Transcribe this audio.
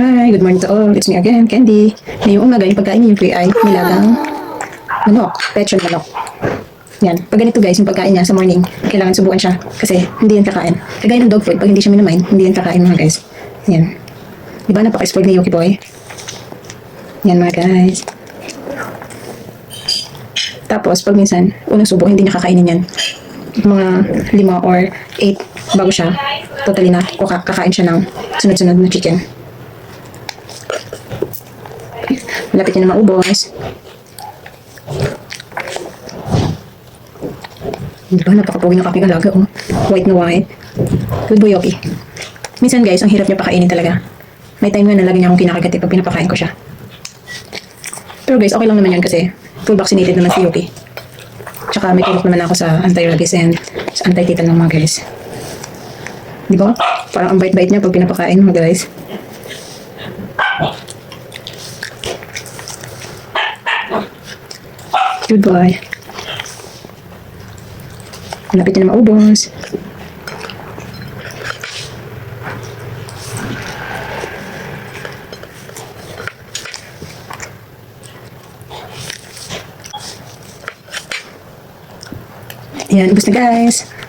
Good morning to all. It's me again, Candy. Ngayong umaga, yung pagkain niyo ay nilagang manok, pechon manok. Yan. Pag ganito guys, yung pagkain niya sa morning, kailangan subukan siya. Kasi hindi yan kakain. Kagaya ng dog food, pag hindi siya minamain, hindi yan kakain mga guys. Yan. Diba napaka-spoiled ni Yuki Boy? Yan mga guys. Tapos, pag minsan, unang subo, hindi niya kakainin yan. Mga lima or eight bago siya, totally na, kakain siya ng sunod-sunod na chicken. Malapit na maubos. Di ba, napakapogi ng kaping alaga, oh. White na white. Good boy, Yoki. Minsan guys, ang hirap niya pakainin talaga. May time nga na lagi niya akong kinakagat eh pag pinapakain ko siya. Pero guys, okay lang naman yan kasi full vaccinated naman si Yuki. Tsaka may tulok naman ako sa anti-rabies and sa anti-tetan ng mga guys. Di ba? Parang ang bait-bait niya pag pinapakain mga guys. Good boy. Malapit na maubos. Yan, ubos na guys.